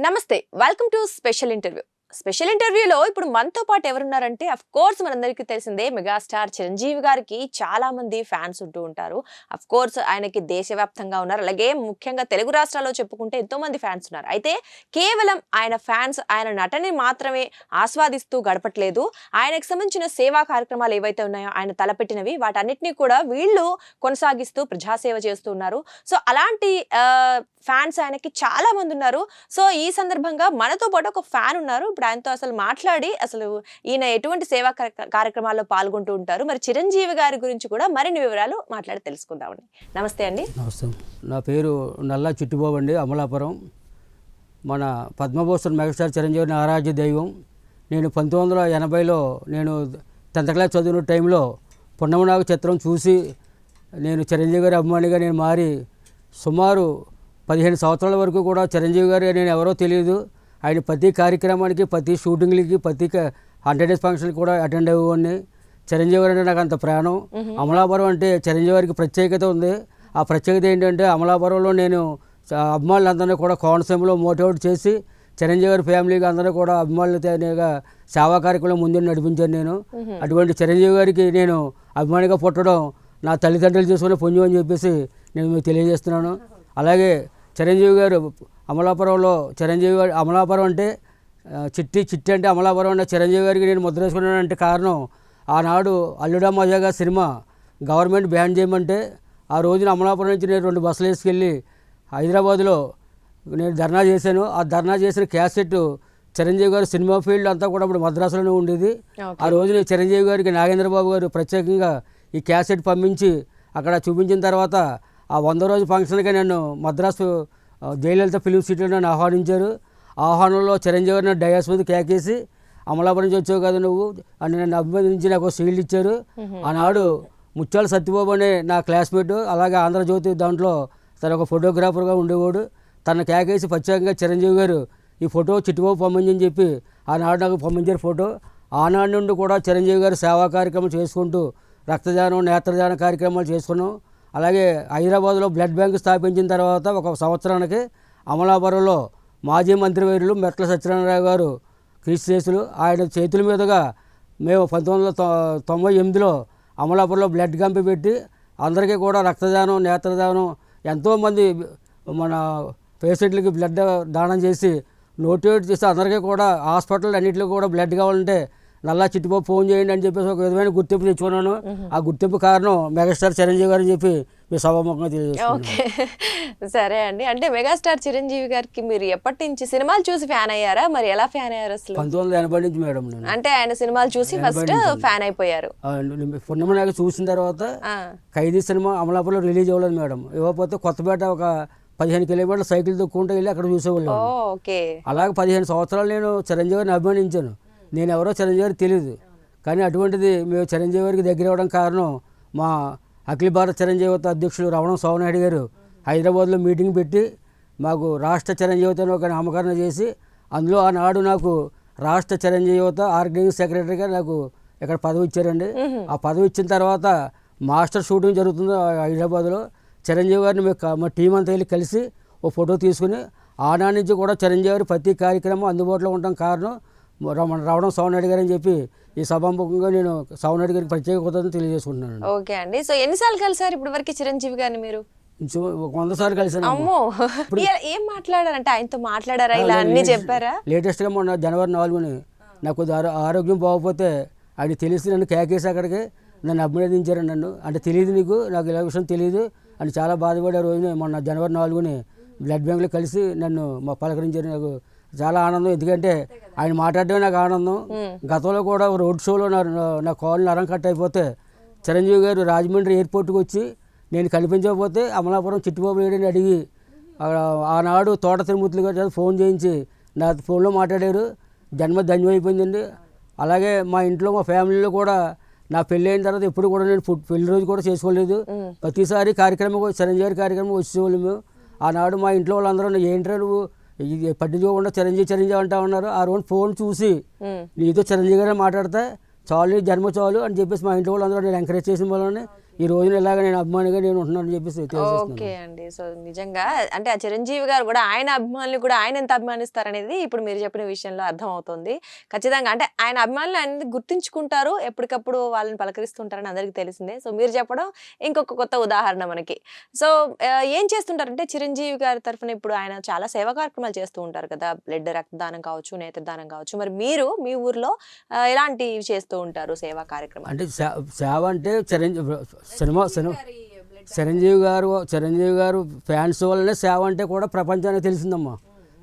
నమస్తే welcome to special interview. Special ఇంటర్వ్యూలో ఇప్పుడు మనతో పాటు ఎవరున్నారంటే అఫ్ కోర్స్ మనందరికీ తెలిసిందే మెగాస్టార్ చిరంజీవి గారికి చాలా మంది ఫ్యాన్స్ ఉంటూ ఉంటారు. అఫ్ కోర్స్ ఆయనకి దేశవ్యాప్తంగా ఉన్నారు. అలాగే ముఖ్యంగా తెలుగు రాష్ట్రాల్లో చెప్పుకుంటే ఎంతో మంది ఫ్యాన్స్ ఉన్నారు. అయితే కేవలం ఆయన ఫ్యాన్స్ ఆయన నటని మాత్రమే ఆస్వాదిస్తూ గడపట్లేదు. ఆయనకు సంబంధించిన సేవా కార్యక్రమాలు ఏవైతే ఉన్నాయో ఆయన తలపెట్టినవి వాటన్నిటినీ కూడా వీళ్ళు కొనసాగిస్తూ ప్రజాసేవ చేస్తూ ఉన్నారు. సో అలాంటి ఫ్యాన్స్ ఆయనకి చాలా మంది ఉన్నారు. సో ఈ సందర్భంగా మనతో పాటు ఒక ఫ్యాన్ ఉన్నారు. ఇప్పుడు ఆయనతో అసలు మాట్లాడి అసలు ఈయన ఎటువంటి సేవా కార్యక్రమాల్లో పాల్గొంటూ ఉంటారు. మరి చిరంజీవి గారి గురించి కూడా మరిన్ని వివరాలు మాట్లాడి తెలుసుకుందామండి నమస్తే అండి. నమస్తే. నా పేరు నల్లా చిట్టుబాబు అండి అమలాపురం. మన పద్మభూషణ్ మెగాస్టార్ చిరంజీవి ఆరాధ్య దైవం. నేను పంతొమ్మిది వందల ఎనభైలో నేను టెన్త్ క్లాస్ చదివిన టైంలో పున్నమనాగ చిత్రం చూసి నేను చిరంజీవి గారి అభిమానిగా నేను మారి సుమారు పదిహేను సంవత్సరాల వరకు కూడా చిరంజీవి గారు నేను ఎవరో తెలియదు. ఆయన ప్రతి కార్యక్రమానికి ప్రతి షూటింగ్లకి ప్రతి హండ్రెడ్ డేస్ ఫంక్షన్కి కూడా అటెండ్ అయ్యేవాడిని. చిరంజీవి గారు అంటే నాకు అంత ప్రాణం. అమలాపురం అంటే చిరంజీవి గారికి ప్రత్యేకత ఉంది. ఆ ప్రత్యేకత ఏంటంటే అమలాపురంలో నేను చ- అభిమానులందరినీ కూడా కోనసీమలో మోటివేట్ చేసి చిరంజీవి గారి ఫ్యామిలీకి అందరూ కూడా అభిమానులతోనేగా సేవా కార్యక్రమం ముందు నడిపించాను నేను. అటువంటి చిరంజీవి గారికి నేను అభిమానిగా పుట్టడం నా తల్లిదండ్రులు చేసుకునే పుణ్యం అని చెప్పేసి నేను మీకు తెలియజేస్తున్నాను. అలాగే చిరంజీవి గారు అమలాపురంలో చిరంజీవి గారు అమలాపురం అంటే చిట్టి చిట్టి అంటే అమలాపురం అంటే చిరంజీవి గారికి నేను ముద్ర వేసుకున్నానంటే కారణం ఆనాడు అల్లుడా మజాగా సినిమా గవర్నమెంట్ బ్యాన్ చేయమంటే ఆ రోజున అమలాపురం నుంచి నేను రెండు బస్సులు వేసుకెళ్ళి హైదరాబాద్లో నేను ధర్నా చేశాను. ఆ ధర్నా చేసిన క్యాసెట్ చిరంజీవి గారు సినిమా ఫీల్డ్ అంతా కూడా ఇప్పుడు మద్రాసులోనే ఉండేది. ఆ రోజున చిరంజీవి గారికి నాగేంద్రబాబు గారు ప్రత్యేకంగా ఈ క్యాసెట్ పంపించి అక్కడ చూపించిన తర్వాత ఆ వంద రోజు ఫంక్షన్కి నన్ను మద్రాసు జయలలిత ఫిలిం సిటీలో నన్ను ఆహ్వానించారు. ఆహ్వానంలో చిరంజీవి గారిని డయాస్ మీద కేకేసి అమలాపురం నుంచి వచ్చావు కదా నువ్వు? అని నన్ను అభినందించి నాకు షీల్డ్ ఇచ్చారు. ఆనాడు ముత్యాల సత్యబాబు అనే నా క్లాస్మేట్ అలాగే ఆంధ్రజ్యోతి దాంట్లో తన ఒక ఫోటోగ్రాఫర్గా ఉండేవాడు. తన కేకేసి ప్రత్యేకంగా చిరంజీవి గారు ఈ ఫోటో చిట్టుబాబు పంపించని చెప్పి ఆనాడు నాకు పంపించారు ఫోటో. ఆనాడు నుండి కూడా చిరంజీవి గారు సేవా కార్యక్రమం చేసుకుంటూ రక్తదానం నేత్రదాన కార్యక్రమాలు చేసుకున్నాం. అలాగే హైదరాబాద్లో బ్లడ్ బ్యాంక్ స్థాపించిన తర్వాత ఒక సంవత్సరానికి అమలాపురంలో మాజీ మంత్రివర్యులు మెట్ల సత్యనారాయణ గారు క్రీస్తులు ఆయన చేతుల మీదుగా మేము పంతొమ్మిది వందల తొ- తొంభై ఎనిమిదిలో అమలాపురంలో బ్లడ్ క్యాంప్ పెట్టి అందరికీ కూడా రక్తదానం నేత్రదానం ఎంతోమంది మన పేషెంట్లకి బ్లడ్ దానం చేసి నోటివేట్ చేసి అందరికీ కూడా హాస్పిటల్ అన్నింటిలో కూడా బ్లడ్ కావాలంటే నల్లా చిట్టుబాబు ఫోన్ చేయండి అని చెప్పేసి ఒక విధమైన గుర్తింపు తెచ్చుకున్నాను. ఆ గుర్తింపు కారణం మెగాస్టార్ చిరంజీవి గారు అని చెప్పి మీ సభాముఖంగా తెలియజేస్తున్నాను ఓకే. సరే అండి. అంటే మెగాస్టార్ చిరంజీవి గారికి మీరు ఎప్పటి నుంచి సినిమాలు చూసి ఫ్యాన్ అయ్యారా? మరి ఎలా ఫ్యాన్ అయ్యారు అసలు? పంతొమ్మిది వందల ఎనభై నుంచి మేడం అంటే ఆయన సినిమాలు చూసి ఫస్ట్ ఫ్యాన్ అయిపోయారు. పున్నమనాగ చూసిన తర్వాత ఖైదీ సినిమా అమలాపురంలో రిలీజ్ అవ్వలేదు మేడం. ఇవ్వకపోతే కొత్తపేట ఒక పదిహేను కిలోమీటర్ల సైకిల్ తొక్కుంటూ వెళ్ళి అక్కడ చూసేవాళ్ళం. అలాగే పదిహేను సంవత్సరాలు నేను చిరంజీవి గారిని అభిమానించాను. నేను ఎవరో చిరంజీవి గారికి తెలియదు కానీ అటువంటిది మేము చిరంజీవి గారికి దగ్గర అవ్వడం కారణం మా అఖిల భారత చిరంజీవిత అధ్యక్షులు రమణ సోమనాయుడు గారు. హైదరాబాద్లో మీటింగ్ పెట్టి మాకు రాష్ట్ర చిరంజీవితను ఒక నామకరణ చేసి అందులో ఆనాడు నాకు రాష్ట్ర చిరంజీవిత ఆర్గనైజింగ్ సెక్రటరీగా నాకు ఇక్కడ పదవి ఇచ్చారండి. ఆ పదవి ఇచ్చిన తర్వాత మాస్టర్ షూటింగ్ జరుగుతుంది హైదరాబాద్లో చిరంజీవి గారిని మా టీం అంతా వెళ్ళి కలిసి ఓ ఫోటో తీసుకుని ఆనాటి నుంచి కూడా చిరంజీవి గారి ప్రతి కార్యక్రమం అందుబాటులో ఉండడం కారణం రమణ రావడం సౌనాయుడు గారు అని చెప్పి ఈ సభాముఖంగా నేను సౌనాయుడు గారికి ప్రత్యేక కృతజ్ఞతలు తెలియజేసుకుంటున్నాను ఓకే అండి. సో ఎన్నిసార్లు కలిసారు ఇప్పుడు వరకు చిరంజీవి గారిని మీరు? వంద సార్లు కలిసాను. అమ్మో! ఇలా ఏం మాట్లాడారంటే ఆయనతో మాట్లాడారా? ఇలా అన్ని చెప్పారా? లేటెస్ట్గా మొన్న జనవరి నాలుగుని నాకు ఆరోగ్యం బాగోకపోతే అది తెలిసి నన్ను కేకేసి అక్కడికి నన్ను అభినందించారు నన్ను. అంటే తెలియదు నీకు నాకు ఇలా విషయం తెలియదు అని చాలా బాధపడే రోజున మొన్న జనవరి నాలుగుని బ్లడ్ బ్యాంక్లో కలిసి నన్ను మా పలకరించారు నాకు చాలా ఆనందం. ఎందుకంటే ఆయన మాట్లాడడమే నాకు ఆనందం. గతంలో కూడా రోడ్ షోలో నా నా కాల్ నరం కట్ అయిపోతే చిరంజీవి గారు రాజమండ్రి ఎయిర్పోర్ట్కి వచ్చి నేను కనిపించకపోతే అమలాపురం చిట్టుబాబు లేడని అడిగి ఆనాడు తోట తిరుమూర్తులు గారు ఫోన్ చేయించి నా ఫోన్లో మాట్లాడారు. జన్మ ధన్యమైపోయిందండి అలాగే మా ఇంట్లో మా ఫ్యామిలీలో కూడా నా పెళ్ళి అయిన తర్వాత ఎప్పుడు కూడా నేను పెళ్ళి రోజు కూడా చేసుకోలేదు. ప్రతిసారి కార్యక్రమం చిరంజీవి గారి కార్యక్రమం వచ్చేవాళ్ళు మేము. ఆనాడు మా ఇంట్లో వాళ్ళందరూ ఏంట్రా నువ్వు ఇది పట్టించుకోకుండా చిరంజీవి చిరంజీవి అంటా ఉన్నారు. ఆ రోజు ఫోన్ చూసి నీతో చిరంజీవి గారే మాట్లాడితే చాలు జన్మ చాలు అని చెప్పేసి మా ఇంట్లో వాళ్ళందరూ నేను ఎంకరేజ్ చేసిన వల్లనే ఈ రోజున ఇలాగ నేను అభిమానిగా నేను ఉంటున్నానని చెప్పేసి ఓకే అండి. సో నిజంగా అంటే ఆ చిరంజీవి గారు కూడా ఆయన అభిమానులు కూడా ఆయన ఎంత అభిమానిస్తారనేది ఇప్పుడు మీరు చెప్పిన విషయంలో అర్థం అవుతుంది ఖచ్చితంగా అంటే ఆయన అభిమానులు అనేది గుర్తుంచుకుంటారు ఎప్పటికప్పుడు వాళ్ళని పలకరిస్తుంటారని అందరికీ తెలిసిందే. సో మీరు చెప్పడం ఇంకొక కొత్త ఉదాహరణ మనకి. సో ఏం చేస్తుంటారంటే చిరంజీవి గారి తరఫున ఇప్పుడు ఆయన చాలా సేవా కార్యక్రమాలు చేస్తూ ఉంటారు కదా. బ్లడ్ రక్తదానం కావచ్చు నేత్రదానం కావచ్చు. మరి మీరు మీ ఊర్లో ఎలాంటివి చేస్తూ ఉంటారు సేవా కార్యక్రమాలు? అంటే సేవ అంటే చిరంజీవి సినిమా సినిమా చిరంజీవి గారు చిరంజీవి గారు ఫ్యాన్స్ వల్లనే సేవ అంటే కూడా ప్రపంచానికి తెలిసిందమ్మా.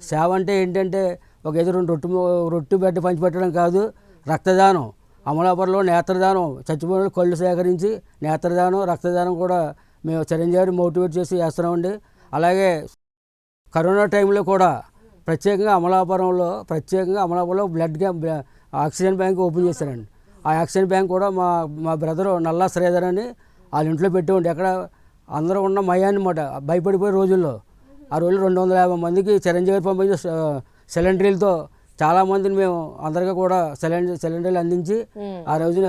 సేవ అంటే ఏంటంటే ఒక ఏదో రెండు రొట్టు రొట్టు బెడ్డ పంచిపెట్టడం కాదు రక్తదానం. అమలాపురంలో నేత్రదానం. చచ్చిపోయిన కళ్ళు సేకరించి నేత్రదానం రక్తదానం కూడా మేము చిరంజీవి గారిని మోటివేట్ చేసి చేస్తున్నామండి. అలాగే కరోనా టైంలో కూడా ప్రత్యేకంగా అమలాపురంలో ప్రత్యేకంగా అమలాపురంలో blood camp oxygen bank open చేశారండి. ఆ ఆక్సిజన్ బ్యాంక్ కూడా మా మా బ్రదరు నల్లా శ్రీధర్ అని వాళ్ళ ఇంట్లో పెట్టేవండి ఎక్కడ అందరూ ఉన్న మయాన్ని మాట భయపడిపోయే రోజుల్లో. ఆ రోజులు రెండు వందల యాభై మందికి చిరంజీవి గారు పంపించిన సిలిండరీలతో చాలామందిని మేము అందరికీ కూడా సిలిండర్ సిలిండర్లు అందించి. ఆ రోజున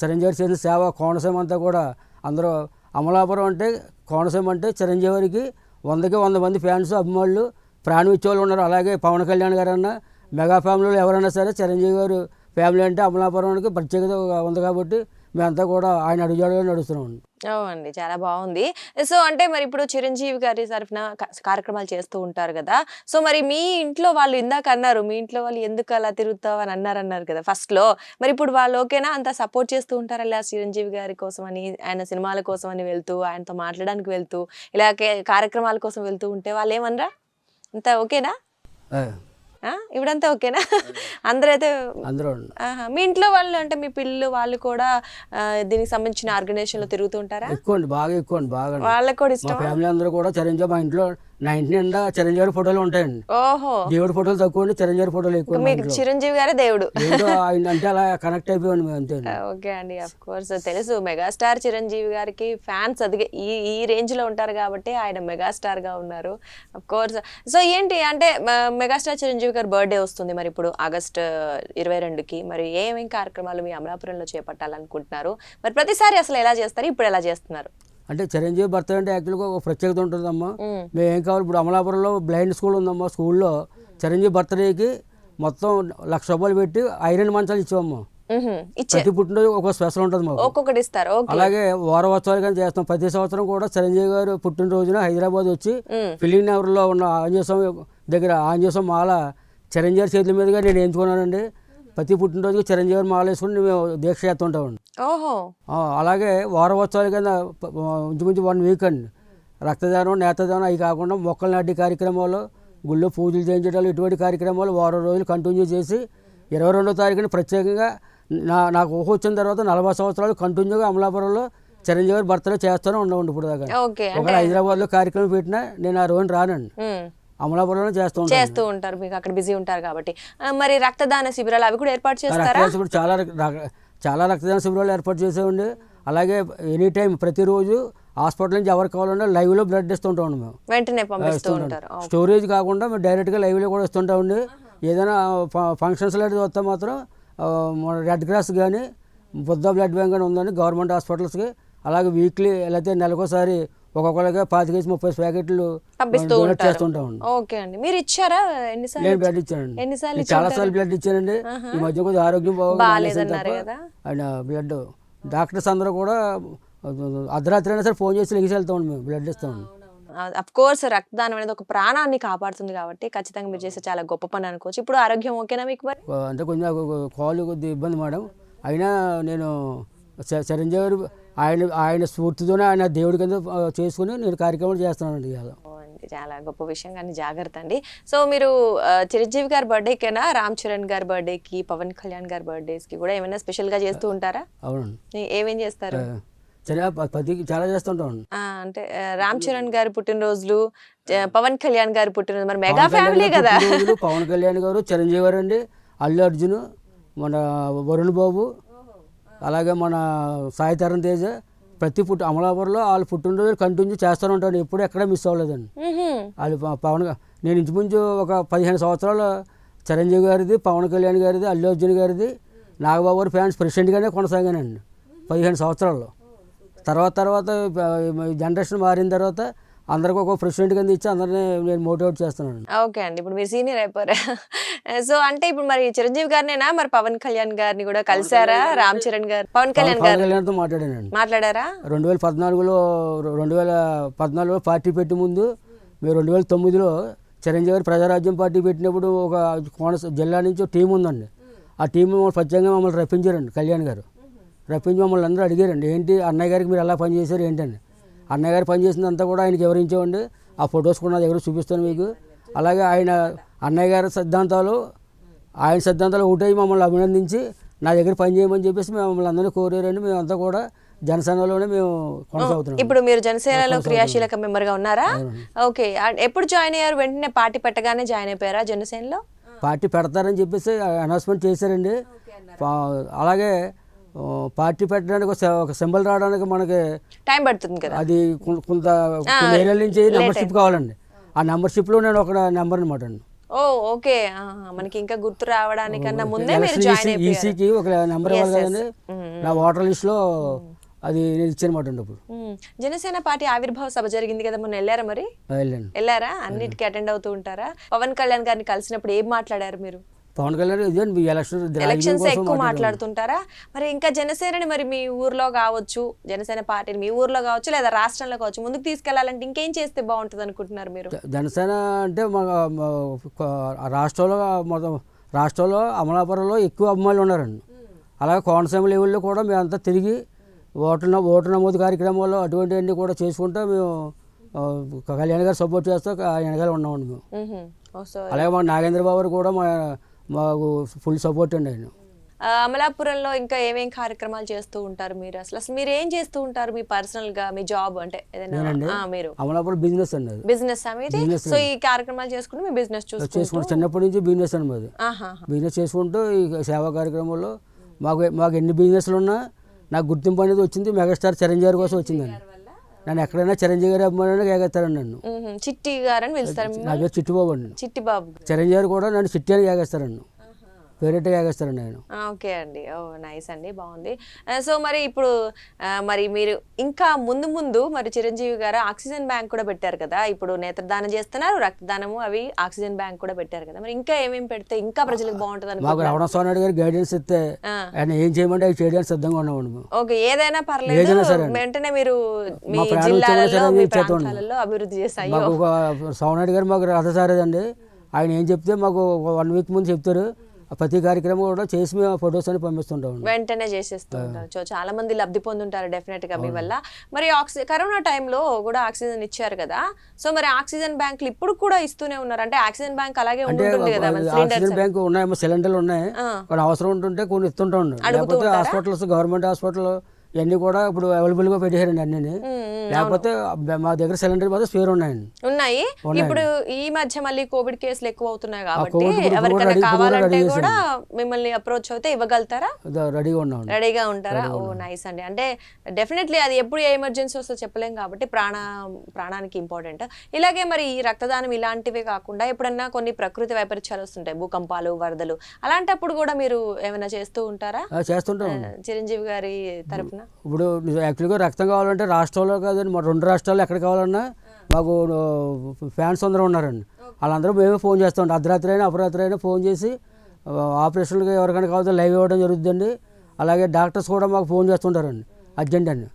చిరంజీవి గారు చేసిన సేవ కోనసీమ అంతా కూడా అందరూ అమలాపురం అంటే కోనసీమ అంటే చిరంజీవి గారికి వందకి వంద మంది ఫ్యాన్స్ అభిమానులు ప్రాణం ఇచ్చేవాళ్ళు ఉన్నారు. అలాగే పవన్ కళ్యాణ్ గారు అన్న మెగా ఫ్యామిలీలో ఎవరైనా సరే చిరంజీవి గారు ఫ్యామిలీ అంటే అమలాపురానికి ప్రత్యేకత ఉంది కాబట్టి మేమంతా కూడా ఆయన అడుగుజాడుగా నడుస్తున్నాం అవునండి చాలా బాగుంది. సో అంటే మరి ఇప్పుడు చిరంజీవి గారి తరఫున కార్యక్రమాలు చేస్తూ ఉంటారు కదా. సో మరి మీ ఇంట్లో వాళ్ళు ఇందాక అన్నారు మీ ఇంట్లో వాళ్ళు ఎందుకు అలా తిరుగుతావు అని అన్నారు అన్నారు కదా ఫస్ట్లో మరి ఇప్పుడు వాళ్ళు ఓకేనా? అంత సపోర్ట్ చేస్తూ ఉంటారా? ఇలా చిరంజీవి గారి కోసం అని ఆయన సినిమాల కోసం అని వెళ్తూ ఆయనతో మాట్లాడడానికి వెళ్తూ ఇలా కార్యక్రమాల కోసం వెళ్తూ ఉంటే వాళ్ళు ఏమనరా? అంతా ఓకేనా? ఇప్పుడంతా ఓకేనా అందరైతే అందరూ ఆహా. మీ ఇంట్లో వాళ్ళు అంటే మీ పిల్లలు వాళ్ళు కూడా దీనికి సంబంధించిన ఆర్గనైజేషన్లో తిరుగుతూ ఉంటారా ఎక్కువ బాగా ఎక్కువ బాగా. వాళ్ళకి కూడా ఇష్టం ఫ్యామిలీ అందరూ కూడా చిరంజీవి మా ఇంట్లో నా ఇంటి నిండా చిరంజీవి గారి ఫోటోలు ఉంటాయండి. ఓహో. దేవుడి ఫోటోలు తక్కువ అండి చిరంజీవి గారి ఫోటోలు ఎక్కువ మీకు. చిరంజీవి గారే దేవుడు. ఆయన అంటే అలా కనెక్ట్ అయిపోయాను మేము అంతే. ఓకే అండి అఫ్ కోర్స్ తెలుసు మెగాస్టార్ చిరంజీవి గారికి ఫ్యాన్స్ అదిగే ఈ ఈ రేంజ్లో ఉంటారు కాబట్టి ఆయన మెగాస్టార్గా ఉన్నారు అఫ్ కోర్స్ సో ఏంటి అంటే మెగాస్టార్ చిరంజీవి గారి బర్త్డే వస్తుంది మరి ఇప్పుడు ఆగస్ట్ ఇరవై రెండుకి. మరి ఏమేం కార్యక్రమాలు మీ అమలాపురంలో చేపట్టాలనుకుంటున్నారు? మరి ప్రతిసారి అసలు ఎలా చేస్తారు? ఇప్పుడు ఎలా చేస్తున్నారు? అంటే చిరంజీవి బర్త్డే అంటే యాక్చువల్గా ఒక ప్రత్యేకత ఉంటుందమ్మా. మ్మ్. ఏం కావాలి? ఇప్పుడు అమలాపురంలో బ్లైండ్ స్కూల్ ఉందమ్మా స్కూల్లో చిరంజీవి బర్త్డేకి మొత్తం లక్ష రూపాయలు పెట్టి ఐరన్ మంచాలు ఇచ్చామమ్మా ప్రతి పుట్టినరోజు ఒక స్పెషల్ ఉంటుంది మాకు. ఒక్కొక్కటి ఇస్తారు అలాగే వారోత్సవాలు కానీ చేస్తాం. ప్రతి సంవత్సరం కూడా చిరంజీవి గారు పుట్టినరోజున హైదరాబాద్ వచ్చి. ఫిలిం నగర్లో ఉన్న ఆంజనేయ స్వామి దగ్గర ఆంజనేయ స్వామి మాల చిరంజీవి చేతుల మీదుగా నేను ఎంచుకున్నానండి. ప్రతి పుట్టినరోజుకి చిరంజీవి మాల వేసుకుని మేము దీక్ష చేస్తుంటామండి ఓహో. అలాగే వారోత్సవాల కింద ఇంచుమించు వన్ వీక్ అండి. రక్తదానం నేత్రదానం అవి కాకుండా మొక్కలు నాటి కార్యక్రమాలు గుళ్ళో పూజలు చేయించడాలు ఇటువంటి కార్యక్రమాలు వారం రోజులు కంటిన్యూ చేసి ఇరవై రెండో తారీఖున ప్రత్యేకంగా నా నాకు ఊహ వచ్చిన తర్వాత నలభై సంవత్సరాలు కంటిన్యూగా అమలాపురంలో చిరంజీవి గారి బర్త్డే చేస్తూనే ఉండవండి ఇప్పుడు దాకా ఒకవేళ హైదరాబాద్లో కార్యక్రమం పెట్టినా నేను ఆ రోజున రానండి. అమలాపురంలో చేస్తూ చేస్తూ ఉంటారు. మీకు అక్కడ బిజీ ఉంటారు కాబట్టి. మరి రక్తదాన శిబిరాలు అవి కూడా ఏర్పాటు చేస్తారా? శిబిరాలు చాలా చాలా రక్తదాన శిబిరాలు ఏర్పాటు చేసామండి అలాగే ఎనీ టైం ప్రతిరోజు హాస్పిటల్ నుంచి ఎవరికి కావాలన్నా లైవ్లో బ్లడ్ ఇస్తుంటామండి మేము. వెంటనే పంపిస్తూ ఉంటారు. స్టోరేజ్ కాకుండా మేము డైరెక్ట్గా లైవ్లో కూడా ఇస్తుంటామండి. ఏదైనా ఫంక్షన్స్ లాంటివి వస్తే మాత్రం మన రెడ్ క్రాస్ కానీ బుద్ధ బ్లడ్ బ్యాంక్ అని ఉందండి గవర్నమెంట్ హాస్పిటల్స్కి. అలాగే వీక్లీ లేకపోతే నెలకోసారి ఒక్కొక్కరికి పాతికేసి ముప్పై ప్యాకెట్లు డొనేట్ చేస్తుంటామండి ఓకే అండి. మీరు ఇచ్చారా? ఎన్నిసార్లు నేను బ్లడ్ ఇచ్చానండి. ఎన్నిసార్లు నేను చాలా సార్లు బ్లడ్ ఇచ్చానండి. ఈ మధ్య కొద్దిగా ఆరోగ్యం బాగాలేదన్నారు కదా? ఆయన బ్లడ్ డాక్టర్స్ అందరూ కూడా అర్ధరాత్రి అయినా సరే ఫోన్ చేసి లెగిసి వెళ్తామండి మేము బ్లడ్ ఇస్తామండి అఫ్ కోర్స్ రక్తదానం అనేది ఒక ప్రాణాన్ని కాపాడుతుంది కాబట్టి ఖచ్చితంగా మీరు చేసే చాలా గొప్ప పని అనుకోవచ్చు. ఇప్పుడు ఆరోగ్యం ఓకేనా మీకు మరి? అంటే కొంచెం కాలు కొద్దిగా ఇబ్బంది మేడం. అయినా నేను చిరంజీవి గారు ఆయన ఆయన స్ఫూర్తితోనే ఆయన దేవుడి కింద చేసుకుని నేను కార్యక్రమాలు చేస్తున్నానండి ఇవాళ. చాలా గొప్ప విషయం కానీ జాగ్రత్త అండి. సో మీరు చిరంజీవి గారి బర్త్డేకేనా? రామ్ చరణ్ గారి బర్త్డేకి పవన్ కళ్యాణ్ గారి బర్త్డేస్కి కూడా ఏమైనా స్పెషల్గా చేస్తూ ఉంటారా? అవునండి. ఏమేం చేస్తారు? చాలా చేస్తుంటామండి. ఆ, అంటే రామ్ చరణ్ గారి పుట్టినరోజులు పవన్ కళ్యాణ్ గారి పుట్టినరోజు మరి మెగా ఫ్యామిలీ కదా. పవన్ కళ్యాణ్ గారు చిరంజీవి గారు అండి అల్లు అర్జున్ మన వరుణ్ బాబు అలాగే మన సాయి తరణ్ తేజ ప్రతి పుట్టి అమలాపురంలో వాళ్ళు పుట్టినరోజు కంటిన్యూ చేస్తూనే ఉంటాడు. ఎప్పుడు ఎక్కడ మిస్ అవ్వలేదండి. వాళ్ళు పవన్ నేను ఇంచుమించు ఒక పదిహేను సంవత్సరాలు చిరంజీవి గారిది పవన్ కళ్యాణ్ గారిది అల్లు అర్జున్ గారిది నాగబాబు గారి ఫ్యాన్స్ ప్రెసిడెంట్గానే కొనసాగానండి. పదిహేను సంవత్సరాల్లో. తర్వాత తర్వాత జనరేషన్ మారిన తర్వాత అందరికి ఒక ప్రెసిడెంట్ కింద ఇచ్చి అందరినీ నేను మోటివేట్ చేస్తున్నాను ఓకే అండి. ఇప్పుడు మీరు సీనియర్ అయిపోయారు? సో అంటే ఇప్పుడు మరి చిరంజీవి గారినేనా? మరి పవన్ కళ్యాణ్ గారిని కూడా కలిసారా? రామ్ చరణ్ గారు. పవన్ కళ్యాణ్ గారు. కళ్యాణ్తో మాట్లాడానండి. మాట్లాడారా? రెండు వేల పద్నాలుగులో రెండు వేల పద్నాలుగులో పార్టీ పెట్టి ముందు మేము రెండు వేల తొమ్మిదిలో చిరంజీవి గారు ప్రజారాజ్యం పార్టీ పెట్టినప్పుడు ఒక కోనస జిల్లా నుంచి ఒక టీం ఉందండి. ఆ టీం మమ్మల్ని ప్రత్యేకంగా మమ్మల్ని రప్పించారండి కళ్యాణ్ గారు. రప్పించి మమ్మల్ని అందరూ అడిగారండి ఏంటి అన్నయ్య గారికి మీరు ఎలా పనిచేశారు ఏంటండి అన్నయ్య గారు పనిచేసిందంతా కూడా ఆయనకి వివరించామండి ఆ ఫొటోస్ కూడా నా దగ్గర చూపిస్తాను మీకు. అలాగే ఆయన అన్నయ్య గారి సిద్ధాంతాలు ఆయన సిద్ధాంతాలు ఒకటై మమ్మల్ని అభినందించి నా దగ్గర పని చేయమని చెప్పేసి మేము మమ్మల్ని అందరినీ కోరారండి. మేమంతా కూడా జనసేనలోనే మేము కొనసాగుతున్నాం. ఇప్పుడు మీరు జనసేనలో క్రియాశీలక మెంబర్గా ఉన్నారా ఓకే. ఎప్పుడు జాయిన్ అయ్యారు? వెంటనే పార్టీ పెట్టగానే జాయిన్ అయిపోయారా జనసేనలో? పార్టీ పెడతారని చెప్పేసి అనౌన్స్మెంట్ చేశారండి. అలాగే పార్టీ పెట్టడానికి ఒక సింబల్ రావడానికి మనకి టైం పడుతుంది కదా. అది కొంత కొన్ని ఏరియాల నుంచి మెంబర్షిప్ కావాలండి. ఆ మెంబర్షిప్లో నేను ఒక నెంబర్ అనమాట అండి ఓ ఓకే. మనకి ఇంకా గుర్తు రావడానికన్నా ముందే మీరు జాయిన్ అయిపోయారు. ఈసీకి ఒక నెంబర్ ఇవ్వాలి కదండి. నా ఓటర్ లిస్ట్లో అది నేను ఇచ్చానమాట అండి అప్పుడు ఉమ్, జనసేన పార్టీ ఆవిర్భావ సభ జరిగింది కదా మొన్న వెళ్ళారా మరి? వెళ్ళారా? అన్నిటికీ అటెండ్ అవుతూ ఉంటారా? పవన్ కళ్యాణ్ గారిని కలిసినప్పుడు ఏం మాట్లాడారు మీరు? పవన్ కళ్యాణ్ మీ ఎలక్షన్ ఎలక్షన్స్ ఎక్కువ. మాట్లాడుతుంటారా? మరి ఇంకా జనసేనని మరి మీ ఊర్లో కావచ్చు జనసేన పార్టీని మీ ఊర్లో కావచ్చు లేదా రాష్ట్రంలో కావచ్చు ముందుకు తీసుకెళ్ళాలంటే ఇంకేం చేస్తే బాగుంటుంది అనుకుంటున్నారు మీరు? జనసేన అంటే మా రాష్ట్రంలో మొత్తం రాష్ట్రంలో అమలాపురంలో ఎక్కువ అభిమానులు ఉన్నారండి. అలాగే కోనసీమ లెవెల్లో కూడా మేమంతా తిరిగి ఓటు ఓటు నమోదు కార్యక్రమాల్లో అటువంటివన్నీ కూడా చేసుకుంటూ మేము కళ్యాణ్ గారు సపోర్ట్ చేస్తూ ఆయన ఉన్నామండి మేము. అలాగే మా నాగేంద్ర బాబు కూడా మా మాకు ఫుల్ సపోర్ట్ అండి ఆయన. ఆ, అమలాపురంలో ఇంకా ఏమేం కార్యక్రమాలు చేస్తూ ఉంటారు మీరు? అసలు అసలు మీరు ఏం చేస్తూ ఉంటారు మీ పర్సనల్గా మీ జాబ్ అంటే ఏదైనా? మీరు. అమలాపురం బిజినెస్ అండి బిజినెస్ అనేది సో ఈ కార్యక్రమాలు చేసుకుంటూ మీ బిజినెస్ చూసుకుంటూ? చిన్నప్పటి నుంచి బిజినెస్ అండి మాది. బిజినెస్ చేసుకుంటూ ఈ సేవా కార్యక్రమంలో మాకు మాకు ఎన్ని బిజినెస్లు ఉన్నా నాకు గుర్తింపు అనేది వచ్చింది. మెగాస్టార్ చిరంజీవి గారి కోసం వచ్చిందండి. నన్ను ఎక్కడైనా చిరంజీవి గారి అభిమానులు కేగేస్తారండి నన్ను. చిట్టి గారని పిలుస్తారు నా పేరు చిట్టుబాబు అండి. చిట్టి బాబు చిరంజీవి గారు కూడా నన్ను చిట్టి అని కేగేస్తారండి పేరెట్టే కేగేస్తారండి ఆయన ఆ, ఓకే అండి. ఓ నైస్ అండి. బాగుంది. సో మరి ఇప్పుడు మరి మీరు ఇంకా ముందు ముందు మరి చిరంజీవి గారు ఆక్సిజన్ బ్యాంక్ కూడా పెట్టారు కదా. ఇప్పుడు నేత్రదానం చేస్తున్నారు రక్తదానము అవి ఆక్సిజన్ బ్యాంక్ కూడా పెట్టారు కదా. మరి ఇంకా ఏమేమి పెడితే ఇంకా ప్రజలకు బాగుంటుంది మాకు రమణ స్వామి గారు గైడెన్స్ ఇస్తే. ఆయన ఏం చేయమంటే అవి చేయడానికి సిద్ధంగా ఉన్నామండి మేము. ఓకే ఏదైనా పర్లేదు. వెంటనే మీరు మీ జిల్లాలలో మీ. ప్రాంతాలలో అభివృద్ధి చేస్తాయి. సోమనాయుడు గారు మాకు రథసారేదండి ఆయన ఏం చెప్తే మాకు వన్ వీక్ ముందు చెప్తారు. ప్రతి కార్యక్రమం కూడా చేసి మేము ఫొటోస్ అని పంపిస్తుంటామండి వెంటనే చేసేస్తూ ఉంటారు. సో చాలా మంది లబ్ధి పొందుంటారు డెఫినెట్గా మీ వల్ల. మరి ఆక్సి కరోనా టైంలో కూడా ఆక్సిజన్ ఇచ్చారు కదా. సో మరి ఆక్సిజన్ బ్యాంకులు ఇప్పుడు కూడా ఇస్తూనే ఉన్నారు. అంటే ఆక్సిజన్ బ్యాంక్ అలాగే ఉంటుంది కదా ఆక్సిజన్ బ్యాంక్ ఉన్నాయేమో సిలిండర్లు ఉన్నాయి. అవసరం ఉంటుంటే కొన్ని ఇస్తుంటా లేకపోతే హాస్పిటల్స్ గవర్నమెంట్ హాస్పిటల్ ఇవన్నీ కూడా ఇప్పుడు అవైలబుల్గా పెట్టేశారండి అన్నీ లేకపోతే మా దగ్గర సిలిండర్ మాత్రం స్పేర్ ఉన్నాయండి. ఉన్నాయి. ఇప్పుడు ఈ మధ్య మళ్ళీ కోవిడ్ కేసులు ఎక్కువ అవుతున్నాయి కాబట్టి ఎవరికైనా కావాలంటే కూడా మిమ్మల్ని అప్రోచ్ అవుతే ఇవ్వగలుగుతారా? రెడీగా ఉన్నామండి. రెడీగా ఉంటారా? ఓ నైస్ అండి. అంటే డెఫినెట్లీ అది ఎప్పుడు ఏ ఎమర్జెన్సీ వస్తుందో చెప్పలేం కాబట్టి ప్రాణ ప్రాణానికి ఇంపార్టెంట్ ఇలాగే మరి ఈ రక్తదానం ఇలాంటివే కాకుండా ఎప్పుడన్నా కొన్ని ప్రకృతి వైపరీత్యాలు వస్తుంటాయి. భూకంపాలు వరదలు అలాంటప్పుడు కూడా మీరు ఏమైనా చేస్తూ ఉంటారా? చేస్తుంటాం చిరంజీవి గారి ఇప్పుడు యాక్చువల్గా రక్తం కావాలంటే రాష్ట్రంలో కాదండి. మా రెండు రాష్ట్రాల్లో ఎక్కడ కావాలన్నా మాకు ఫ్యాన్స్ అందరూ ఉన్నారండి. వాళ్ళందరూ మేమే ఫోన్ చేస్తాం. అర్ధరాత్రి అయినా అపరాత్రి అయినా ఫోన్ చేసి ఆ, ఆపరేషన్కి ఎవరికైనా కావాలంటే లైవ్ ఇవ్వడం జరుగుతుందండి. అలాగే డాక్టర్స్ కూడా మాకు ఫోన్ చేస్తుంటారండి. అర్జెంట్ అండి.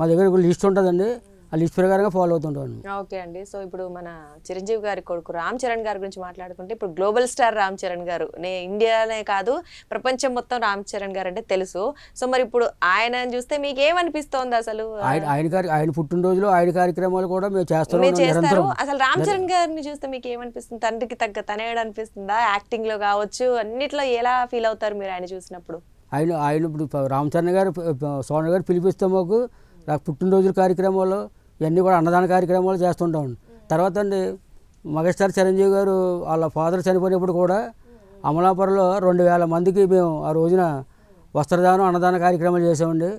మా దగ్గర లిస్ట్ ఉంటుందండి. ఆ లిస్ట్ ప్రకారంగా ఫాలో అవుతుంటాం ఓకే అండి. సో ఇప్పుడు మన చిరంజీవి గారి కొడుకు రామ్ చరణ్ గారి గురించి మాట్లాడుకుంటే ఇప్పుడు గ్లోబల్ స్టార్ రామ్ చరణ్ గారు నే ఇండియానే కాదు ప్రపంచం మొత్తం రామ్ చరణ్ గారు అంటే తెలుసు. సో మరి ఇప్పుడు ఆయన చూస్తే మీకు ఏమనిపిస్తోంది అసలు? ఆయన ఆయన కార్య ఆయన పుట్టినరోజులు ఆయన కార్యక్రమాలు కూడా మేము చేస్తారు. అసలు రామ్ చరణ్ గారిని చూస్తే మీకు ఏమనిపిస్తుంది తండ్రికి తగ్గ తనేడు అనిపిస్తుందా? యాక్టింగ్లో కావచ్చు అన్నిట్లో ఎలా ఫీల్ అవుతారు మీరు ఆయన చూసినప్పుడు? ఆయన ఆయన ఇప్పుడు ప- రామచరణ్ గారు సోన గారు పిలిపిస్తే మాకు నాకు పుట్టినరోజుల కార్యక్రమాలు ఇవన్నీ కూడా అన్నదాన కార్యక్రమాలు చేస్తుంటాం. తర్వాత అండి మెగాస్టార్ చిరంజీవి గారు వాళ్ళ ఫాదర్ చనిపోయినప్పుడు కూడా అమలాపురంలో రెండు వేల మందికి మేము ఆ రోజున వస్త్రదానం అన్నదాన కార్యక్రమాలు చేసామండి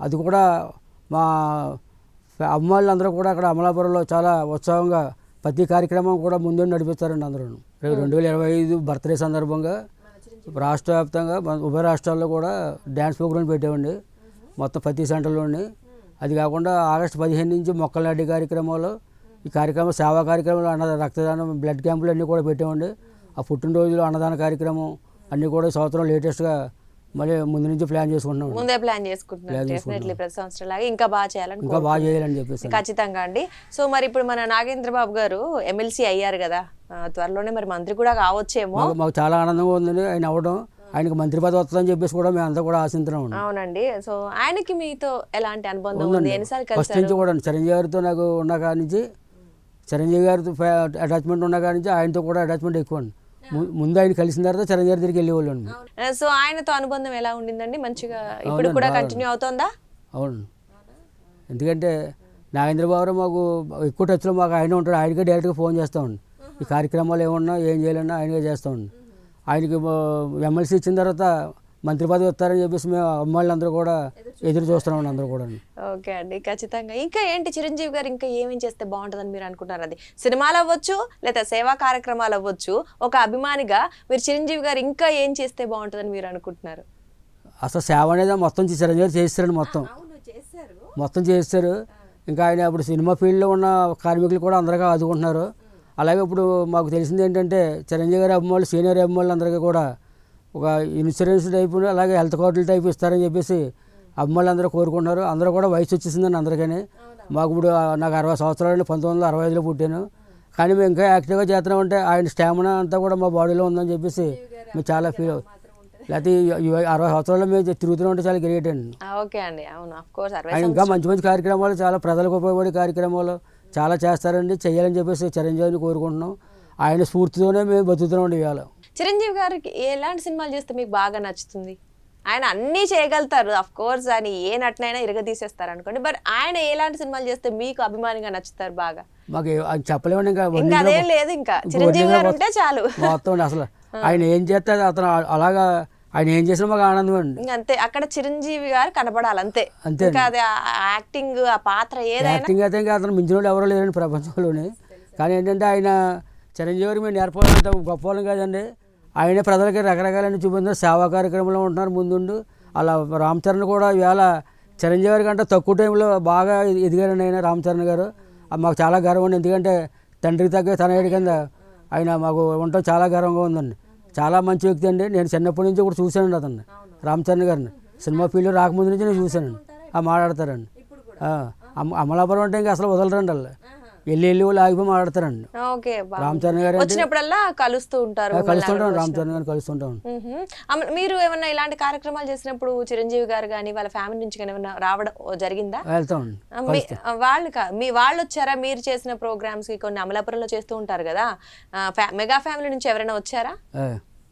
అది కూడా మా ఫ్యా- అమ్మాయిలందరూ కూడా అక్కడ అమలాపురంలో చాలా ఉత్సాహంగా ప్రతి కార్యక్రమం కూడా ముందు నడిపిస్తారండి అందరూ రేపు రెండు వేల ఇరవై ఐదు బర్త్డే సందర్భంగా రాష్ట్ర వ్యాప్తంగా ఉభయ రాష్ట్రాల్లో కూడా డ్యాన్స్ ప్రోగ్రాం పెట్టామండి. మొత్తం ప్రతి సెంటర్లోని అది కాకుండా ఆగస్టు పదిహేను నుంచి మొక్కల నాటి కార్యక్రమాలు ఈ కార్యక్రమం సేవా కార్యక్రమాలు అన్న రక్తదానం బ్లడ్ క్యాంపులు అన్నీ కూడా పెట్టామండి ఆ పుట్టినరోజులు అన్నదాన కార్యక్రమం అన్నీ కూడా సంవత్సరం లేటెస్ట్గా మళ్ళీ ముందు నుంచి ప్లాన్ చేసుకుంటున్నాం. ముందే ప్లాన్ ప్రతి సంవత్సరం లాగా ఇంకా బాగా చేయాలని ఇంకా బాగా చేయాలని చెప్పేసి ఖచ్చితంగా అండి. సో మరి ఇప్పుడు మన నాగేంద్ర బాబు గారు ఎమ్మెల్సీ అయ్యారు కదా. త్వరలోనే మరి మంత్రి కూడా కావచ్చేమో. మాకు మాకు చాలా ఆనందంగా ఉందండి. ఆయన అవ్వడం ఆయనకు మంత్రి పదవి వస్తుందని చెప్పేసి కూడా మేము అంతా కూడా ఆశిస్తున్నాం అవునండి. సో ఆయనకి మీతో ఎలాంటి అనుబంధం ఉంది? ఫస్ట్ నుంచి కూడా చిరంజీవి గారితో నాకు ఉన్న కాడి నుంచి చిరంజీవి గారితో అటాచ్మెంట్ ఉన్న కాడి నుంచి ఆయనతో కూడా అటాచ్మెంట్ ఎక్కువ అండి. ముందు ఆయన కలిసిన తర్వాత చిరంజీవి గారి దగ్గరికి వెళ్ళేవాళ్ళు సో ఆయనతో అనుబంధం ఎలా ఉండిందండి? మంచిగా ఇప్పుడు కూడా కంటిన్యూ అవుతోందా? అవును ఎందుకంటే నాగేంద్ర బాబు మాకు ఎక్కువ టచ్లో మాకు ఆయన ఉంటాడు. ఆయనకే డైరెక్ట్గా ఫోన్ చేస్తామండి. ఈ కార్యక్రమాలు ఏమన్నా ఏం చేయాలన్నా ఆయనకే చేస్తామండి. ఆయనకి ఎమ్మెల్సీ ఇచ్చిన తర్వాత మంత్రి పదవి వస్తారని చెప్పేసి మేము అమ్మాయిలు అందరూ కూడా ఎదురు చూస్తున్నామండి అందరూ కూడా ఓకే అండి ఖచ్చితంగా. ఇంకా ఏంటి చిరంజీవి గారు ఇంకా ఏమేం చేస్తే బాగుంటుందని మీరు అనుకుంటున్నారు? అది సినిమాలు అవ్వచ్చు లేదా సేవా కార్యక్రమాలు అవ్వచ్చు ఒక అభిమానిగా మీరు చిరంజీవి గారు ఇంకా ఏం చేస్తే బాగుంటుందని మీరు అనుకుంటున్నారు? అసలు సేవ అనేది మొత్తం చిరంజీవి గారు చేస్తారండి మొత్తం. మొత్తం చేస్తారు ఇంకా ఆయన ఇప్పుడు సినిమా ఫీల్డ్లో ఉన్న కార్మికులు కూడా అందరికీ ఆదుకుంటున్నారు అలాగే ఇప్పుడు మాకు తెలిసింది ఏంటంటే చిరంజీవి గారి అభిమానులు సీనియర్ అభిమానులు అందరికీ కూడా ఒక ఇన్సూరెన్స్ టైపు అలాగే హెల్త్ కార్డుల టైప్ ఇస్తారని చెప్పేసి అభిమానులు అందరూ కోరుకుంటున్నారు. అందరూ కూడా వయసు వచ్చేసిందండి అందరికీ మాకు ఇప్పుడు నాకు అరవై సంవత్సరాలు పంతొమ్మిది వందల అరవై ఐదులో పుట్టాను. కానీ మేము ఇంకా యాక్టివ్గా చేస్తున్నామంటే ఆయన స్టామినా అంతా కూడా మా బాడీలో ఉందని చెప్పేసి మేము చాలా ఫీల్ లేకపోతే అరవై సంవత్సరాల్లో మేము తిరుగుతూ ఉంటే చాలా గ్రేట్ అండి. ఓకే అండి. అవును కోర్స్ ఆయన ఇంకా మంచి మంచి కార్యక్రమాలు చాలా ప్రజలకు ఉపయోగపడే కార్యక్రమాలు చాలా చేస్తారండి చేయాలని చెప్పేసి చిరంజీవిని కోరుకుంటున్నాం. ఆయన స్ఫూర్తితోనే మేము బతుకుతున్నాం ఇవాళ. చిరంజీవి గారికి ఎలాంటి సినిమాలు చేస్తే మీకు బాగా నచ్చుతుంది? ఆయన అన్నీ చేయగలుగుతారు అఫ్ కోర్స్ ఆయన ఏ నటనైనా ఇరగదీసేస్తారు అనుకోండి బట్ ఆయన ఎలాంటి సినిమాలు చేస్తే మీకు అభిమానిగా నచ్చుతారు బాగా? మాకు చెప్పలేమండి ఇంకా. ఇంకా అదేం లేదు ఇంకా. చిరంజీవి గారు ఉంటే చాలు. మొత్తం అసలు. ఆయన ఏం చేస్తే అతను అలాగా ఆయన ఏం చేసినా మాకు ఆనందం అండి. అంతే అక్కడ చిరంజీవి గారు కనపడాలి అంతే. అంతే ఇంకా అది యాక్టింగ్ ఆ పాత్ర ఏదైనా యాక్టింగ్ అయితే ఇంకా అతను మించిన వాళ్ళు ఎవరో లేరండి ప్రపంచంలోని. కానీ ఏంటంటే ఆయన చిరంజీవి గారికి మేము నేర్పాలంటే గొప్ప వాళ్ళం కాదండి. ఆయనే ప్రజలకి రకరకాలైన చూపించారు. సేవా కార్యక్రమంలో ఉంటున్నారు ముందుండు. అలా రామ్ చరణ్ కూడా ఇవాళ చిరంజీవి గారి కంటే తక్కువ టైంలో బాగా ఎది- ఎదిగారండి ఆయన రామ్ చరణ్ గారు. మాకు చాలా గర్వం ఎందుకంటే తండ్రికి తగ్గ తనయుడి కింద ఆయన మాకు ఉండటం చాలా గర్వంగా ఉందండి. చాలా మంచి వ్యక్తి అండి. నేను చిన్నప్పటి నుంచి కూడా చూశానండి అతన్ని. రామ్ చరణ్ గారిని. సినిమా ఫీల్డ్ రాకముందు నుంచి నేను చూశానండి. ఆ మాట్లాడతారండి. అమలాపురం అంటే ఇంకా అసలు వదలరండి వాళ్ళు. వెళ్ళి వెళ్ళి వాళ్ళు ఆగిపోయి మాట్లాడతారండి ఓకే బా- రామ్ చరణ్ గారు వచ్చినప్పుడల్లా కలుస్తూ ఉంటారు కలుస్తుంటాం రామ్ చరణ్ గారిని కలుస్తుంటాం మీరు ఏమన్నా ఇలాంటి కార్యక్రమాలు చేసినప్పుడు చిరంజీవి గారు కానీ వాళ్ళ ఫ్యామిలీ నుంచి కానీ ఏమన్నా రావడం జరిగిందా? ఆ, వాళ్ళు మీ వాళ్ళు వచ్చారా? మీరు చేసిన ప్రోగ్రామ్స్కి కొన్ని అమలాపురంలో చేస్తూ ఉంటారు కదా. మెగా ఫ్యామిలీ నుంచి ఎవరైనా వచ్చారా.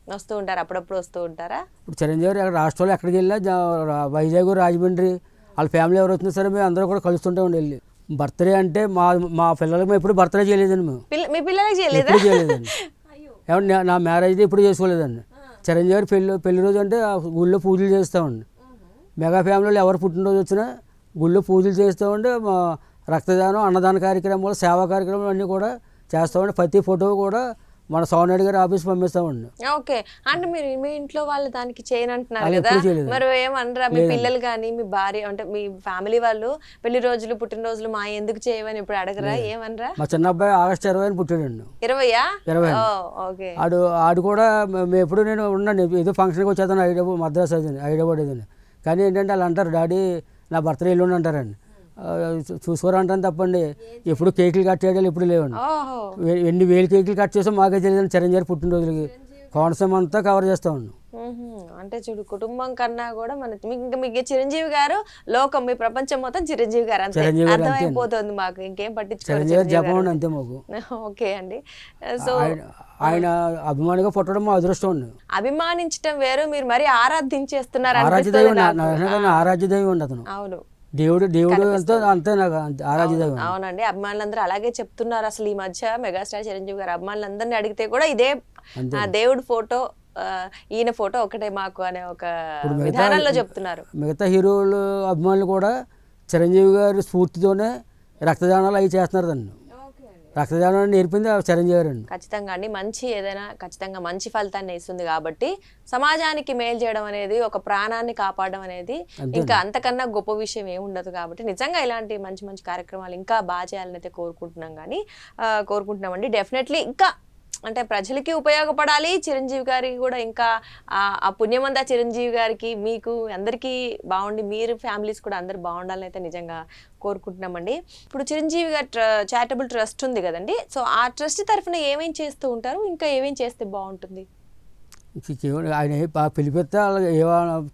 వస్తూ ఉంటారు? అప్పుడప్పుడు వస్తూ ఉంటారా? ఇప్పుడు చిరంజీవి గారు అక్కడ రాష్ట్రంలో ఎక్కడికి వెళ్ళినా వైజాగ్ రాజమండ్రి వాళ్ళ ఫ్యామిలీ ఎవరు వచ్చినా సరే మేము అందరూ కూడా కలుస్తుంటామండి వెళ్ళి. బర్త్డే అంటే మా మా పిల్లలకి ఎప్పుడు బర్త్డే చేయలేదండి మేము. పిల్ల మీ పిల్లలకి చేయలేదా? ఎప్పుడు చేయలేదండి. ఏమంటే నా- నా మ్యారేజ్ ఎప్పుడు చేసుకోలేదండి. చిరంజీవి గారి పెళ్ళి పెళ్ళి రోజు అంటే గుళ్ళో పూజలు చేస్తామండి. మెగా ఫ్యామిలీలో ఎవరు పుట్టినరోజు వచ్చినా గుళ్ళో పూజలు చేస్తామండి. మా రక్తదానం అన్నదాన కార్యక్రమాలు సేవా కార్యక్రమాలు అన్నీ కూడా చేస్తామండి. ప్రతి ఫోటో కూడా మన సోనాయుడు గారి ఆఫీస్ పంపిస్తామండి. ఓకే. అంటే మీరు మీ ఇంట్లో వాళ్ళు దానికి చేయనంటున్నారు కదా. మరి ఏమనరా? మీ పిల్లలు కానీ మీ భార్య అంటే మీ ఫ్యామిలీ వాళ్ళు పెళ్ళి రోజులు పుట్టినరోజులు మా ఎందుకు చేయవని ఇప్పుడు అడగరా? ఏమనరా? మా చిన్న అబ్బాయి ఆగస్ట్ ఇరవై అని పుట్టాడండి. ఇరవయా? ఇరవై ఓకే. ఆడు ఆడు కూడా మేము ఎప్పుడు నేను ఉన్నాను ఏదో ఫంక్షన్కి వచ్చేదాన్ని హైదరాబాద్ మద్రాస్ అది ఏదని కానీ ఏంటంటే వాళ్ళు అంటారు డాడీ నా బర్త్డే ఎల్లుండి అంటారండి. చూసుకోరంటాను తప్పండి. ఎప్పుడు కేకులు కట్ చేయడాలు ఎప్పుడు లేవండి. ఎన్ని వేలు కేకులు కట్ చేసాం మాకే తెలియదు చిరంజీవి పుట్టినరోజులకి. కోనసీమ అంతా కవర్ చేస్తామండి. మ్మ్హ్మ్. అంటే చూడు కుటుంబం కన్నా కూడా మన మీకు ఇంకా మీకు చిరంజీవి గారు లోకం మీ ప్రపంచం మొత్తం చిరంజీవి గారు అంతే. అర్థమైపోతుంది మాకు. ఇంకేం చిరంజీవి జపం అంతే మాకు. ఓకే అండి. సో ఆయన అభిమానిగా పుట్టడం మా అదృష్టం అండి. అభిమానించడం వేరు. మీరు మరీ ఆరాధించేస్తున్నారు ఆరాధ్య అనిపిస్తుంది దైవం ఆరాధ్య అతను. అవును. దేవుడు దేవుడు అంతే అంతే నాకు అవునండి. అభిమానులందరూ అలాగే చెప్తున్నారు అసలు ఈ మధ్య మెగాస్టార్ చిరంజీవి గారు. అభిమానులందరినీ అడిగితే కూడా ఇదే ఆ దేవుడి ఫోటో ఈయన ఫోటో ఒకటే మాకు అనే ఒక విధానంలో చెప్తున్నారు. మిగతా హీరోలు అభిమానులు కూడా చిరంజీవి గారి స్ఫూర్తితోనే రక్తదానాలు అవి చేస్తున్నారు దాన్ని రక్తదానం నేర్పింది చిరంజీవి గారు ఖచ్చితంగా అండి. మంచి ఏదైనా ఖచ్చితంగా మంచి ఫలితాన్ని ఇస్తుంది కాబట్టి సమాజానికి మేలు చేయడం అనేది ఒక ప్రాణాన్ని కాపాడడం అనేది ఇంకా అంతకన్నా గొప్ప విషయం ఏమి ఉండదు కాబట్టి నిజంగా ఇలాంటి మంచి మంచి కార్యక్రమాలు ఇంకా బాగా చేయాలని అయితే కోరుకుంటున్నాం కానీ కోరుకుంటున్నామండి. డెఫినెట్లీ ఇంకా అంటే ప్రజలకి ఉపయోగపడాలి. చిరంజీవి గారికి కూడా ఇంకా ఆ పుణ్యమంతా చిరంజీవి గారికి మీకు అందరికీ బాగుండి మీరు ఫ్యామిలీస్ కూడా అందరు బాగుండాలని అయితే నిజంగా కోరుకుంటున్నామండి. ఇప్పుడు చిరంజీవి గారి చారిటబుల్ ట్రస్ట్ ఉంది కదండి. సో ఆ ట్రస్ట్ తరఫున ఏమేం చేస్తూ ఉంటారు? ఇంకా ఏమేం చేస్తే బాగుంటుంది? ఆయన పిలిపిస్తే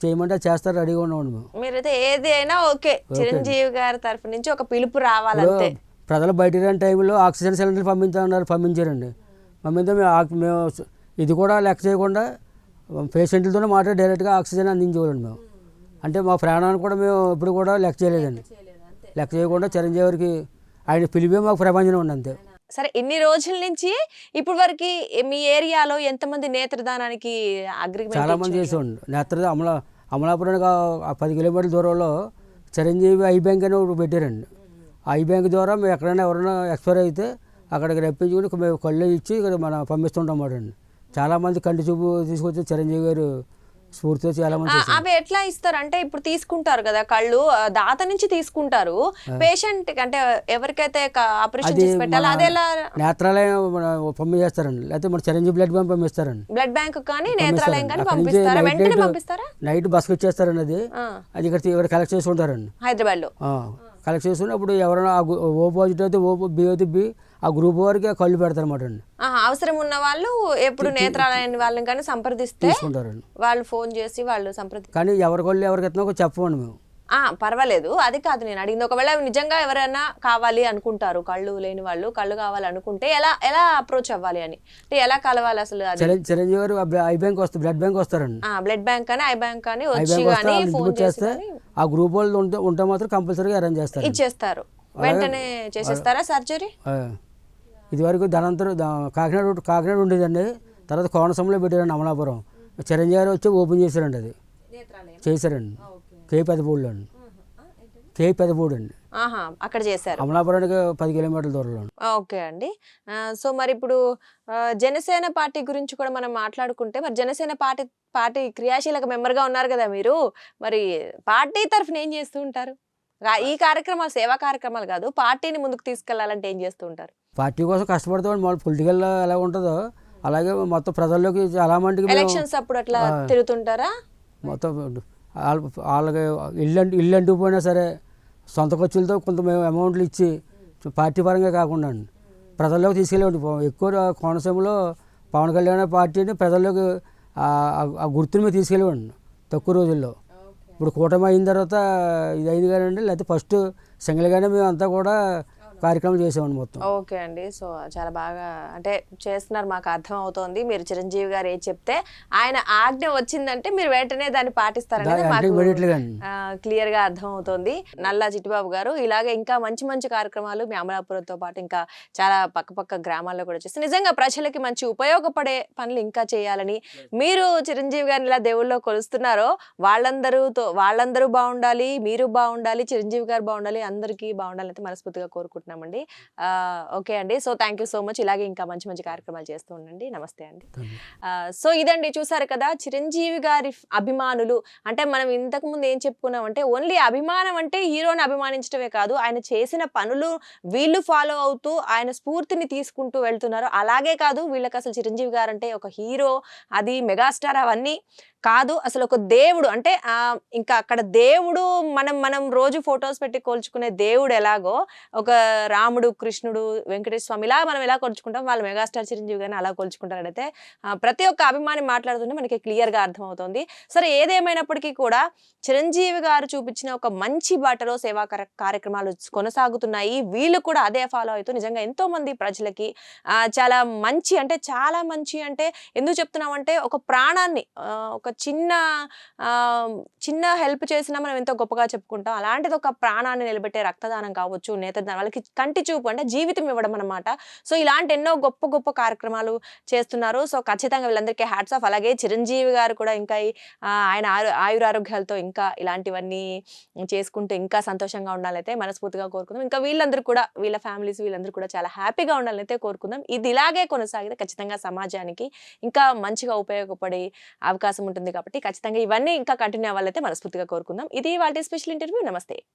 చేయమంటే చేస్తారు రెడీగా మేము. మీరైతే ఏది అయినా ఓకే. చిరంజీవి గారి తరఫు నుంచి ఒక పిలుపు రావాలంతే. ప్రజలు బయట టైంలో ఆక్సిజన్ సిలిండర్ పంపించాలన్నారు పంపించారండి. మేము ఆక్- మేము ఇది కూడా లెక్క చేయకుండా పేషెంట్లతోనే మాట్లాడి డైరెక్ట్గా ఆక్సిజన్ అందించేవాళ్ళండి మేము. అంటే మా ప్రాణాన్ని కూడా మేము ఇప్పుడు కూడా లెక్క చేయలేదండి. లెక్క చేయకుండా చిరంజీవి గారికి ఆయన పిలిపే మాకు ప్రపంచం ఉంది అంతే సరే ఇన్ని రోజుల నుంచి ఇప్పుడు వరకు మీ ఏరియాలో ఎంతమంది నేత్రదానానికి అగ్రిమెంట్ చాలా మంది చేసేవాడు నేత్ర అమల అమలాపురానికి పది కిలోమీటర్ల దూరంలో చిరంజీవి ఐ బ్యాంక్ అని ఒకటి పెట్టారండి. ఐ బ్యాంక్ ద్వారా మేము ఎక్కడైనా ఎవరైనా ఎక్స్పైర్ అయితే అక్కడికి రప్పించుకుని మేము కళ్ళు ఇచ్చి ఇక్కడ మనం పంపిస్తుంటాం అండి చాలామంది కంటి చూపు తీసుకొచ్చి చిరంజీవి గారు స్ఫూర్తితో చాలామంది చేశారు. అవి ఎట్లా ఇస్తారు? అంటే ఇప్పుడు తీసుకుంటారు కదా కళ్ళు దాత నుంచి తీసుకుంటారు. పేషెంట్ అంటే ఎవరికైతే ఆపరేషన్ చేసి పెట్టాలో మన అది ఎలా నేత్రాలయం మన పంపించేస్తారండి లేకపోతే మన చిరంజీవి బ్లడ్ బ్యాంక్ పంపిస్తారండి. బ్లడ్ బ్యాంక్ కానీ నేత్రాలయం కానీ పంపిస్తారా? వెంటనే పంపిస్తారా? నైట్ బస్కి ఇచ్చేస్తారండి అది. అది ఇక్కడ ఇక్కడ కలెక్ట్ చేసుకుంటారండి హైదరాబాద్లో కలెక్ట్ చేసుకుని అప్పుడు ఎవరైనా ఓ పాజిటివ్ అయితే ఓ బి అయితే బి. ఆ గ్రూప్ వారికి కళ్ళు పెడతారన్నమాట అండి. అవసరం ఉన్న వాళ్ళు ఎప్పుడు నేత్రాలయం వాళ్ళని కానీ సంప్రదిస్తే తీసుకుంటారండి. వాళ్ళు ఫోన్ చేసి వాళ్ళు సంప్రది కానీ ఎవరి కళ్ళు ఎవరికి ఎత్తున్నా చెప్పండి మేము. ఆ పర్వాలేదు. అది కాదు నేను అడిగింది. ఒకవేళ నిజంగా ఎవరైనా కావాలి అనుకుంటారు కళ్ళు లేని వాళ్ళు కళ్ళు కావాలి అనుకుంటే ఎలా ఎలా అప్రోచ్ అవ్వాలి అని? అంటే ఎలా కలవాలి అసలు అది? చిరం చిరంజీవి గారు ఆ బ్ల- ఐ బ్యాంక్ వస్తారు బ్లడ్ బ్యాంక్ వస్తారండి. బ్లడ్ బ్యాంక్ అని ఐ బ్యాంక్ అని ఐ వచ్చి బ్యాంక్ వస్తే కానీ వాళ్ళు ఫోన్ ఇంటికి చేసి చేస్తే కానీ ఆ గ్రూప్ వాళ్ళు ఉంటే ఉంటే మాత్రం కంపల్సరీగా అరేంజ్ చేస్తారు ఇచ్చేస్తారు. వెంటనే చేసేస్తారా సర్జరీ ఇదివరకు ధనంతరం కాకినాడ కాకినాడ ఉండేదండి. తర్వాత కోనసంలో పెట్టారండి అమలాపురం. చిరంజీవి గారు వచ్చి ఓపెన్ చేశారండి అది. చేశారండి. కే పెదపూడిలో అండి. కే పెదపూడి అండి. ఆహా అక్కడ చేశారు. అమలాపురానికి పది కిలోమీటర్ల దూరంలో. ఓకే అండి. సో మరి ఇప్పుడు జనసేన పార్టీ గురించి కూడా మనం మాట్లాడుకుంటే మరి జనసేన పార్టీ పార్టీ క్రియాశీలక మెంబర్గా ఉన్నారు కదా మీరు. మరి పార్టీ తరఫున ఏం చేస్తూ ఉంటారు? ఈ కార్యక్రమాలు సేవా కార్యక్రమాలు కాదు పార్టీని ముందుకు తీసుకెళ్ళాలంటే ఏం చేస్తూ ఉంటారు? పార్టీ కోసం కష్టపడతాం మన పొలిటికల్ ఎలా ఉంటుందో అలాగే మొత్తం ప్రజల్లోకి చాలా మందికి ఎలక్షన్స్ అప్పుడు అట్లా తిరుగుతుంటారా? మొత్తం వాళ్ళ- వాళ్ళకి ఇల్లు ఇల్లు అంటూ పోయినా సరే సొంత ఖర్చులతో కొంత మేము అమౌంట్లు ఇచ్చి పార్టీ పరంగా కాకుండా ప్రజల్లోకి తీసుకెళ్ళేవాడి ఎక్కువ కోనసీమలో పవన్ కళ్యాణ్ పార్టీని ప్రజల్లోకి ఆ- గుర్తుని మేము తీసుకెళ్ళేవాడి తక్కువ రోజుల్లో. ఇప్పుడు కూటమి అయిన తర్వాత ఇది అయింది కానండి లేకపోతే ఫస్ట్ సింగిల్గానే మేము అంతా కూడా కార్యక్రమం చేసామండి మొత్తం. ఓకే అండి. సో చాలా బాగా అంటే చేస్తున్నారు మాకు అర్థం అవుతోంది. మీరు చిరంజీవి గారు ఏం చెప్తే ఆయన ఆజ్ఞ వచ్చిందంటే మీరు వెంటనే దాన్ని పాటిస్తారనేది మాకు అండి క్లియర్గా అర్థం అవుతోంది. నల్లా చిట్టిబాబు గారు ఇలాగే ఇంకా మంచి మంచి కార్యక్రమాలు మీ అమలాపురంతో పాటు ఇంకా చాలా పక్క పక్క గ్రామాల్లో కూడా చేస్తే నిజంగా ప్రజలకి మంచి ఉపయోగపడే పనులు ఇంకా చేయాలని మీరు చిరంజీవి గారిని ఇలా దేవుళ్ళో కొలుస్తున్నారో వాళ్ళందరూతో వాళ్ళందరూ బాగుండాలి మీరు బాగుండాలి చిరంజీవి గారు బాగుండాలి అందరికీ బాగుండాలి అయితే మనస్ఫూర్తిగా కోరుకుంటున్నామండి ఆ, ఓకే అండి. So thank you so much ఇలాగే ఇంకా మంచి మంచి కార్యక్రమాలు చేస్తూ ఉండండి. నమస్తే అండి. సో ఇదండి. చూసారు కదా చిరంజీవి గారి అభిమానులు. అంటే మనం ఇంతకు ముందు ఏం చెప్పుకున్నామంటే ఓన్లీ అభిమానం అంటే హీరోని అభిమానించడమే కాదు. ఆయన చేసిన పనులు వీళ్ళు ఫాలో అవుతూ ఆయన స్ఫూర్తిని తీసుకుంటూ వెళ్తున్నారు. అలాగే కాదు వీళ్ళకి అసలు చిరంజీవి గారు అంటే ఒక హీరో అది మెగాస్టార్ అవన్నీ కాదు అసలు ఒక దేవుడు అంటే ఇంకా అక్కడ దేవుడు మనం మనం రోజు ఫొటోస్ పెట్టి కోల్చుకునే దేవుడు ఎలాగో ఒక రాముడు కృష్ణుడు వెంకటేశ్వర స్వామి ఇలా మనం ఎలా కొలుచుకుంటాం? వాళ్ళు మెగాస్టార్ చిరంజీవి గారిని అలా కొలుచుకుంటారంటే ప్రతి ఒక్క అభిమాని మాట్లాడుతుంటే మనకి క్లియర్గా అర్థమవుతుంది. సరే ఏదేమైనప్పటికీ కూడా చిరంజీవి గారు చూపించిన ఒక మంచి బాటలో సేవా కార్య- కార్యక్రమాలు కొనసాగుతున్నాయి. వీళ్ళు కూడా అదే ఫాలో అవుతూ నిజంగా ఎంతో మంది ప్రజలకి చాలా మంచి అంటే చాలా మంచి అంటే ఎందుకు చెప్తున్నామంటే ఒక ప్రాణాన్ని ఒక చిన్న చిన్న హెల్ప్ చేసినా మనం ఎంతో గొప్పగా చెప్పుకుంటాం. అలాంటిది ఒక ప్రాణాన్ని నిలబెట్టే రక్తదానం కావచ్చు నేతదానం వాళ్ళకి కంటి చూపు అంటే జీవితం ఇవ్వడం అనమాట సో ఇలాంటి ఎన్నో గొప్ప గొప్ప కార్యక్రమాలు చేస్తున్నారు. సో ఖచ్చితంగా వీళ్ళందరికీ హ్యాట్స్ ఆఫ్ అలాగే చిరంజీవి గారు కూడా ఇంకా ఆయన ఆయురారోగ్యాలతో ఇంకా ఇలాంటివన్నీ చేసుకుంటూ ఇంకా సంతోషంగా ఉండాలైతే మనస్ఫూర్తిగా కోరుకుందాం. ఇంకా వీళ్ళందరూ కూడా వీళ్ళ ఫ్యామిలీస్ వీళ్ళందరూ కూడా చాలా హ్యాపీగా ఉండాలైతే కోరుకుందాం. ఇది ఇలాగే కొనసాగితే ఖచ్చితంగా సమాజానికి ఇంకా మంచిగా ఉపయోగపడే అవకాశం ఉంటుంది. ఉంటుంది కాబట్టి ఖచ్చితంగా ఇవన్నీ ఇంకా కంటిన్యూ అవ్వాలైతే మనస్ఫూర్తిగా కోరుకుందాం. ఇది వాళ్ళ స్పెషల్ ఇంటర్వ్యూ. నమస్తే.